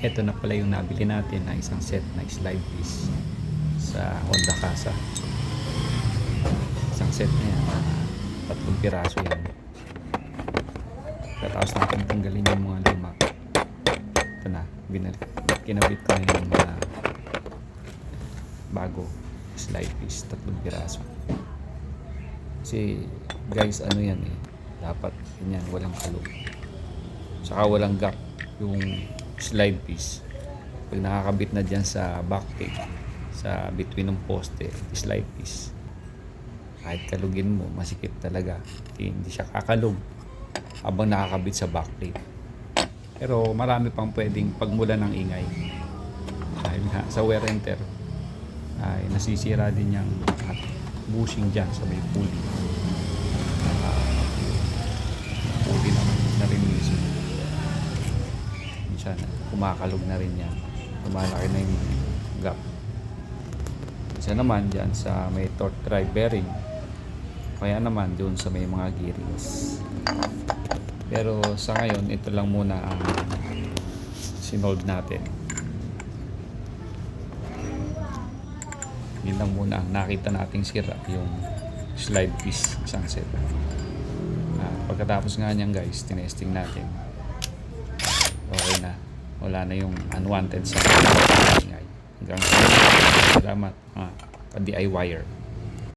Ito na pala yung nabili natin na isang set na slide piece sa Honda Casa. Isang set na yan. Tatlong piraso yan. Katapos natin tanggalin yung mga luma. Ito na. Binalik. Kinabit ko na yung mga bago slide piece. Tatlong piraso. Kasi guys ano yan eh. Dapat ganyan. Walang kalog. Saka walang gap yung slide piece. Pag nakakabit na dyan sa back tape, sa between ng poste, slide piece, kahit kalugin mo, masikip talaga. Hindi siya kakalog habang nakakabit sa back tape. Pero marami pang pwedeng pagmula ng ingay. Dahil nga sa wear and ay nasisira din yung bushing dyan sa may pulley. Uh, pulley naman na rin mismo minsan kumakalog na rin yan. Lumalaki na yung gap. Isa naman dyan sa may torque drive bearing. Kaya naman doon sa may mga gearings. Pero sa ngayon ito lang muna ang sinold natin. Yun lang muna ang nakita nating sira yung slide piece isang set. Ah, pagkatapos nga niyan guys tinesting natin wala na yung unwanted sound ingay hanggang sa salamat mga pa-DIYer